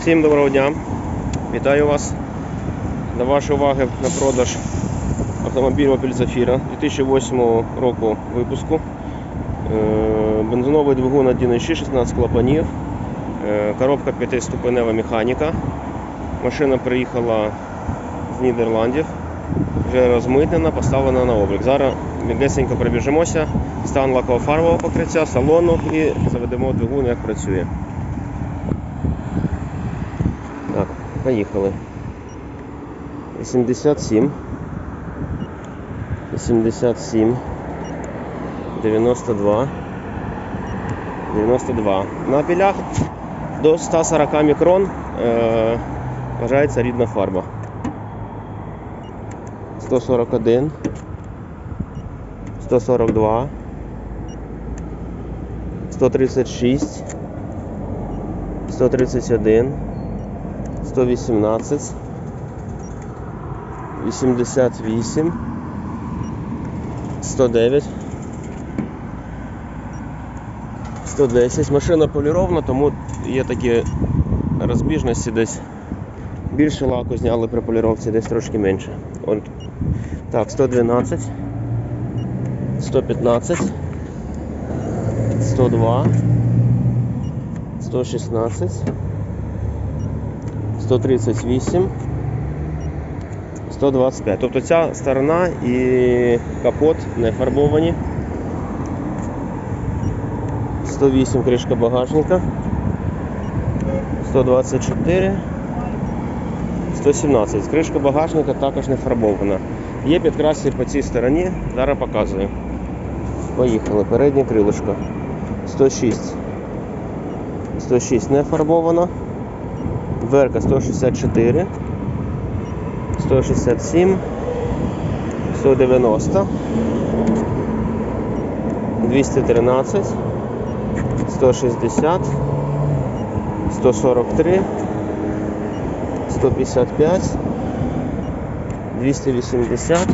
Всім доброго дня. Вітаю вас. До вашої уваги на продаж автомобіль Opel Zafira 2008 року випуску. Е, Бензиновий двигун 1.6, 16 клапанів. Е, Коробка 5-ступенева механіка. Машина приїхала з Нідерландів. Вже розмитнена, поставлена на облік. Зараз мігесенько пробіжимося, стан лаково-фарбового покриття, салону і заведемо двигун, як працює. Так, поїхали. 87. 87. 92. 92. На пілях до 140 мікрон е, вважається рідна фарба. 141. 142. 136. 131. 118, 88, 109, 110. Машина полірована, тому є такі розбіжності десь. Більше лаку зняли при поліровці, десь трошки менше. От. Так, 112, 115, 102, 116. 138, 125. Тобто ця сторона і капот не фарбовані. 108 кришка багажника. 124. 117. Кришка багажника також не фарбована. Є підкраси по цій стороні, зараз показую. Поїхали. Переднє крилишко. 106. 106 не фарбовано. Дверка 164, 167, 190, 213, 160, 143, 155, 280,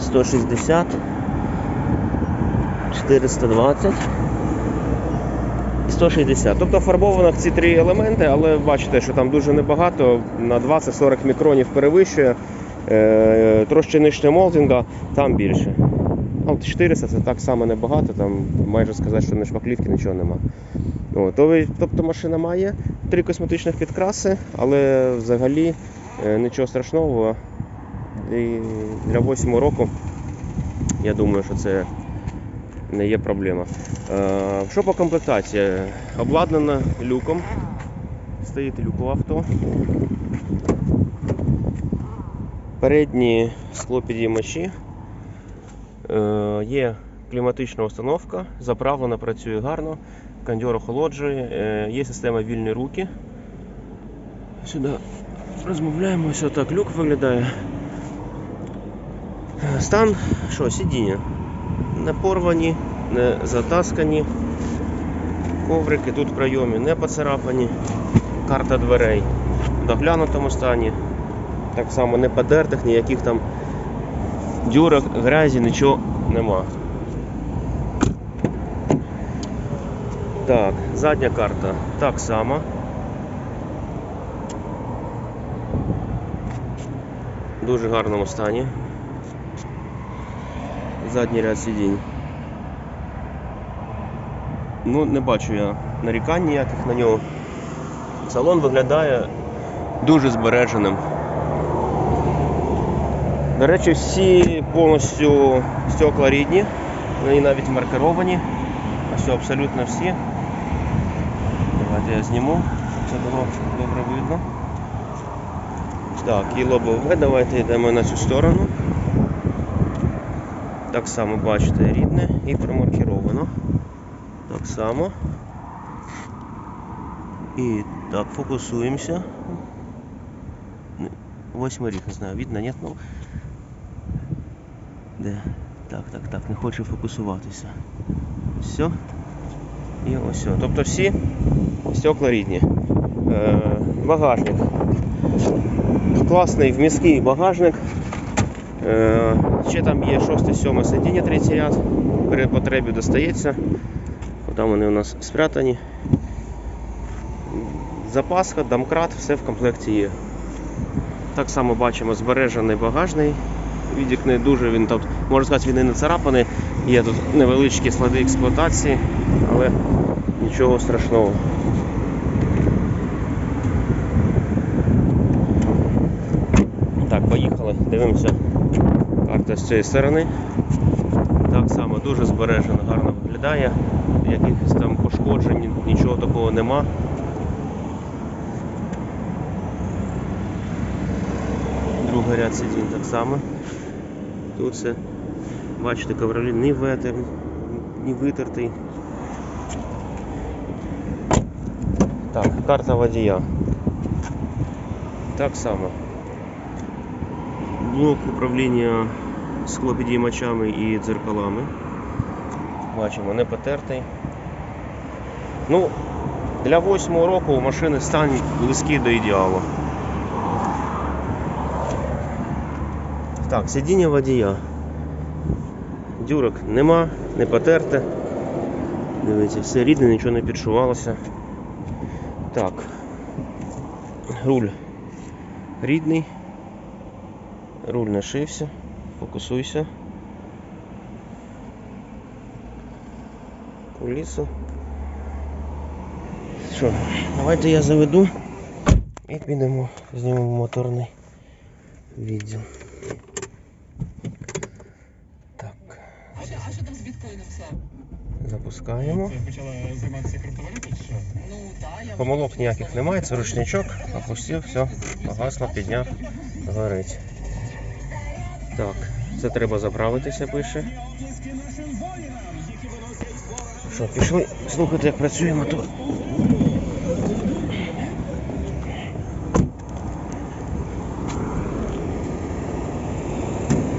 160, 420. 160. Тобто фарбованих ці три елементи, але бачите, що там дуже небагато, на 20-40 мікронів перевищує. Е, трошки нижче молдинга, там більше. А от 400 це так само небагато, там майже сказати, що не шпаклівки, нічого нема. О, тобто машина має три косметичних підкраси, але взагалі е, нічого страшного. І для 8 року я думаю, що це не є проблема. Е, Що по комплектації? Обладнана люком. Стоїть люк у авто. Передні склопідіймачі. Е, Є кліматична установка, заправлена, працює гарно, кондьор охолоджує, Е, є система вільні руки. Сюди розмовляємо, ось так люк виглядає. Стан, що, сидіння не порвані, не затаскані. Коврики тут в прийомі не поцарапані. Карта дверей в доглянутому стані. Так само не подертих, ніяких там дюрок, грязі, нічого нема. Так, задня карта так само. В дуже гарному стані. Задній ряд сидінь. Ну, не бачу я нарікань ніяких на нього. Салон виглядає дуже збереженим. До речі, всі повністю стекла рідні, вони навіть маркеровані. Ось абсолютно всі. Давайте я зніму, це було добре видно. Так, і лобове, давайте йдемо на цю сторону. Так само бачите, рідне і промаркіровано. Так само. І так, фокусуємося. Восьмий рік, не знаю, видно, ні? Ну. Де? Так, так, так, не хоче фокусуватися. Все. І ось. Тобто всі стекла рідні. Е, багажник. Класний вмісткий багажник. Е, ще там є 6-7 сидіння, третій ряд. При потребі достається. Там вони у нас спрятані. запаска, домкрат, все в комплекті є. Так само бачимо збережений багажний. Відік не дуже він тут, можна сказати, він і не царапаний. Є тут невеличкі склади експлуатації, але нічого страшного. Так, поїхали. Дивимося. Карта з цієї сторони. Так само дуже збережено, гарно виглядає. Якихось там пошкоджень, нічого такого нема. Другий ряд сидінь так само. Тут все, бачите, ковролін ні ветер, ні витертий. Так, карта водія. Так само. Блок управління склопідіймачами і дзеркалами. Бачимо, не потертий. Ну, для восьмого року у машини стан близький до ідеалу. Так, сидіння водія. Дюрок нема, не потерте. Дивіться, все рідне, нічого не підшувалося. Так. Руль рідний. Руль не шився. Фокусуйся. Кулісу. Що, давайте я заведу і підемо, знімемо моторний відділ. Так, А що, а що там з біткоїном все? запускаємо. Почала займатися криптовалютою чи що? Ну так, я Помилок ніяких немає, це ручничок, опустив, все, погасло, підняв, горить. Так, це треба заправитися, пише. Що, пішли слухати, як працює мотор.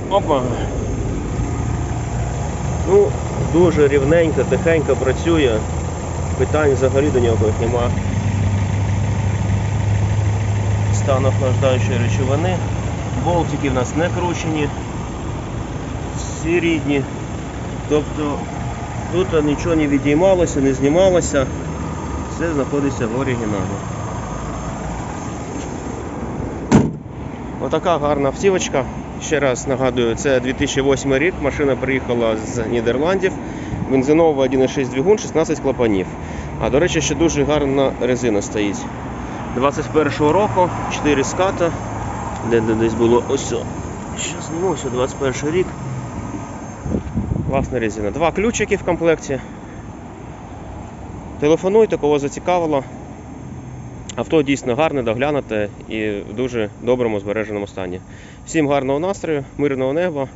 Опа. Ну, дуже рівненько, тихенько працює. Питань взагалі до нього нема. Стан охлаждаючої речовини. Болтики в нас не кручені. Всі рідні. Тобто тут нічого не відіймалося, не знімалося. Все знаходиться в оригіналі. Отака гарна автівочка. Ще раз нагадую, це 2008 рік. Машина приїхала з Нідерландів. Бензиновий 1,6 двигун, 16 клапанів. А до речі, ще дуже гарна резина стоїть. 21-го року, 4 ската. Де, де десь було ось. Що знімався, 21 рік. Класна резина. Два ключики в комплекті. Телефонуйте, кого зацікавило. Авто дійсно гарне, доглянуте і в дуже доброму збереженому стані. Всім гарного настрою, мирного неба.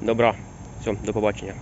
Добра. Все, до побачення.